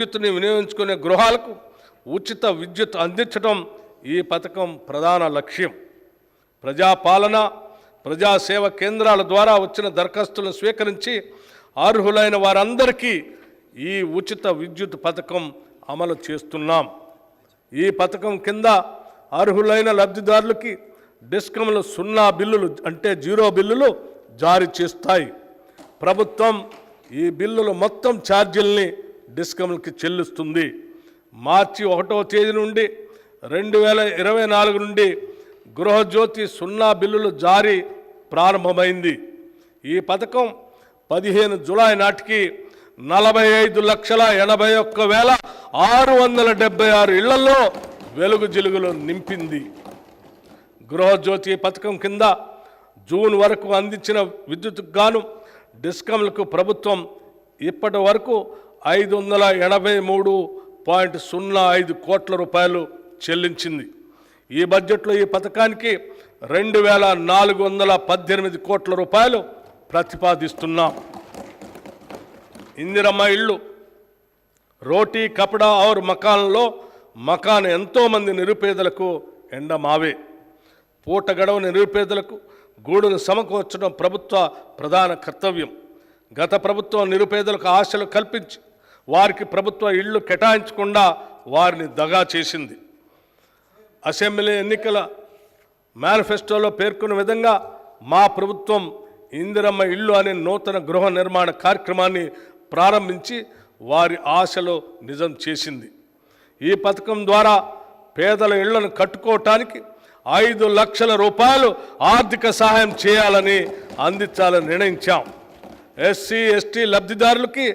విద్యుత్తుని వినియోగించుకునే గృహాలకు ఉచిత విద్యుత్ అందించడం ఈ పథకం ప్రధాన లక్ష్యం. ప్రజాపాలన ప్రజాసేవ కేంద్రాల ద్వారా వచ్చిన దరఖాస్తులను స్వీకరించి అర్హులైన వారందరికీ ఈ ఉచిత విద్యుత్ పథకం అమలు చేస్తున్నాం. ఈ పథకం కింద అర్హులైన లబ్ధిదారులకి డిస్కంలు సున్నా బిల్లులు అంటే జీరో బిల్లులు జారీ చేస్తాయి. ప్రభుత్వం ఈ బిల్లులు మొత్తం ఛార్జీల్ని డిస్కంకి చెల్లిస్తుంది. మార్చి ఒకటో తేదీ నుండి రెండు వేల ఇరవై నాలుగు నుండి గృహజ్యోతి సున్నా బిల్లులు జారీ ప్రారంభమైంది. ఈ పథకం పదిహేను జులై నాటికి నలభై ఐదు లక్షల ఎనభై ఒక్క వేల ఆరు వందల డెబ్బై ఆరు ఇళ్ళలో వెలుగు జిలుగులు నింపింది. గృహజ్యోతి పథకం కింద జూన్ వరకు అందించిన విద్యుత్కు గాను డిస్కంలకు ప్రభుత్వం ఇప్పటి వరకు ఐదు వందల ఎనభై మూడు పాయింట్ సున్నా ఐదు కోట్ల రూపాయలు చెల్లించింది. ఈ బడ్జెట్లో ఈ పథకానికి రెండు వేల నాలుగు వందల పద్దెనిమిది కోట్ల రూపాయలు ప్రతిపాదిస్తున్నాం. ఇందిరమ్మ ఇళ్ళు రోటీ కపడా ఔర్ మకాన్లో మకాన్ ఎంతోమంది నిరుపేదలకు ఎండమావే. పూట గడవని నిరుపేదలకు గూడును సమకూర్చడం ప్రభుత్వ ప్రధాన కర్తవ్యం. గత ప్రభుత్వం నిరుపేదలకు ఆశలు కల్పించి వారికి ప్రభుత్వ ఇళ్ళు కేటాయించకుండా వారిని దగా చేసింది. అసెంబ్లీ ఎన్నికల మేనిఫెస్టోలో పేర్కొన్న విధంగా మా ప్రభుత్వం ఇందిరమ్మ ఇల్లు అనే నూతన గృహ నిర్మాణ కార్యక్రమాన్ని ప్రారంభించి వారి ఆశలు నిజం చేసింది. ఈ పథకం ద్వారా పేదల ఇళ్ళను కట్టుకోవటానికి ఐదు లక్షల రూపాయలు ఆర్థిక సహాయం చేయాలని అందించాలని నిర్ణయించాం. ఎస్సీ ఎస్టీ లబ్ధిదారులకి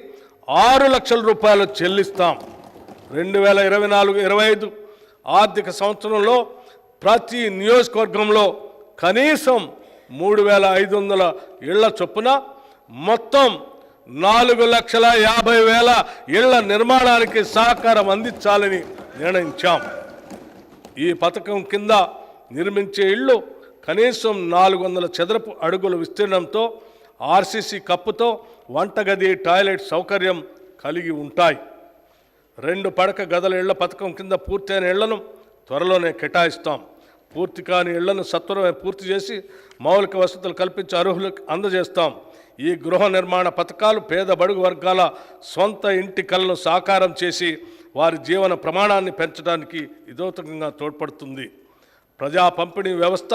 ఆరు లక్షల రూపాయలు చెల్లిస్తాం. రెండు వేల ఇరవై నాలుగు ఇరవై ఐదు ఆర్థిక సంవత్సరంలో ప్రతి నియోజకవర్గంలో కనీసం మూడు వేల ఐదు వందల ఇళ్ళ చొప్పున మొత్తం నాలుగు లక్షల యాభై వేల ఇళ్ళ నిర్మాణానికి సహకారం అందించాలని నిర్ణయించాం. ఈ పథకం కింద నిర్మించే ఇళ్ళు కనీసం నాలుగు వందల చదరపు అడుగుల విస్తీర్ణంతో ఆర్సీసీ కప్పుతో వంటగది టాయిలెట్ సౌకర్యం కలిగి ఉంటాయి. రెండు పడక గదల ఇళ్ళ పథకం కింద పూర్తయిన ఇళ్ళను త్వరలోనే కేటాయిస్తాం. పూర్తి కాని ఇళ్ళను సత్వరమే పూర్తి చేసి మౌలిక వసతులు కల్పించి అర్హులకు అందజేస్తాం. ఈ గృహ నిర్మాణ పథకాలు పేద బడుగు వర్గాల సొంత ఇంటి కలను సాకారం చేసి వారి జీవన ప్రమాణాన్ని పెంచడానికి ఇదోతకంగా తోడ్పడుతుంది. ప్రజా పంపిణీ వ్యవస్థ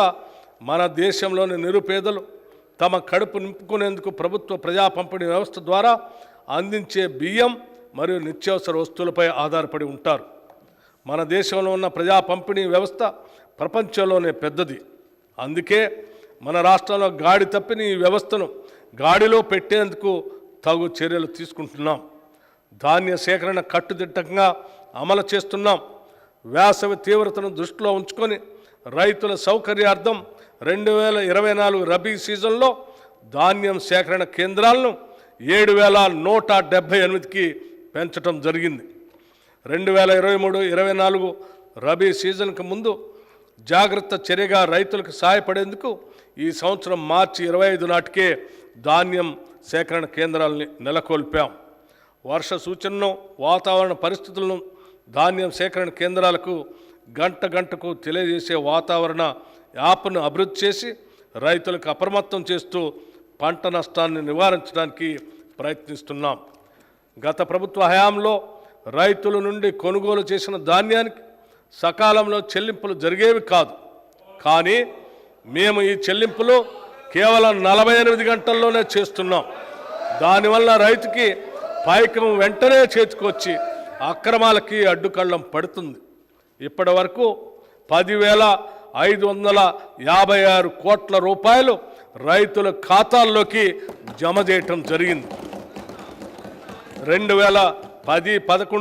మన దేశంలోని నిరుపేదలు తమ కడుపు నింపుకునేందుకు ప్రభుత్వ ప్రజా పంపిణీ వ్యవస్థ ద్వారా అందించే బియ్యం మరియు నిత్యావసర వస్తువులపై ఆధారపడి ఉంటారు. మన దేశంలో ఉన్న ప్రజా పంపిణీ వ్యవస్థ ప్రపంచంలోనే పెద్దది. అందుకే మన రాష్ట్రంలో గాడి తప్పిన ఈ వ్యవస్థను గాడిలో పెట్టేందుకు తగు చర్యలు తీసుకుంటున్నాం. ధాన్య సేకరణ కట్టుదిట్టంగా అమలు చేస్తున్నాం. వేసవి తీవ్రతను దృష్టిలో ఉంచుకొని రైతుల సౌకర్యార్థం రెండు వేల ఇరవై నాలుగు రబీ సీజన్లో ధాన్యం సేకరణ కేంద్రాలను ఏడు వేల నూట డెబ్భై ఎనిమిదికి పెంచడం జరిగింది. రెండు వేల ఇరవై మూడు ఇరవై నాలుగు రబీ సీజన్కు ముందు జాగ్రత్త చర్యగా రైతులకు సహాయపడేందుకు ఈ సంవత్సరం మార్చి ఇరవై ఐదు నాటికే ధాన్యం సేకరణ కేంద్రాలని నెలకొల్పాం. వర్ష సూచనను వాతావరణ పరిస్థితులను ధాన్యం సేకరణ కేంద్రాలకు గంట గంటకు తెలియజేసే వాతావరణ యాప్ను అభివృద్ధి చేసి రైతులకు అప్రమత్తం చేస్తూ పంట నష్టాన్ని నివారించడానికి ప్రయత్నిస్తున్నాం. గత ప్రభుత్వ హయాంలో రైతుల నుండి కొనుగోలు చేసిన ధాన్యానికి సకాలంలో చెల్లింపులు జరిగేవి కాదు. కానీ మేము ఈ చెల్లింపులు కేవలం నలభై ఎనిమిది గంటల్లోనే చేస్తున్నాం. దానివల్ల రైతుకి పైకం వెంటనే చేతికొచ్చి అక్రమాలకి అడ్డుకళ్ళం పడుతుంది. ఇప్పటి వరకు పదివేల ఐదు వందల యాభై ఆరు కోట్ల రూపాయలు రైతుల ఖాతాల్లోకి జమ చేయటం జరిగింది. రెండు వేల పది పదకొండు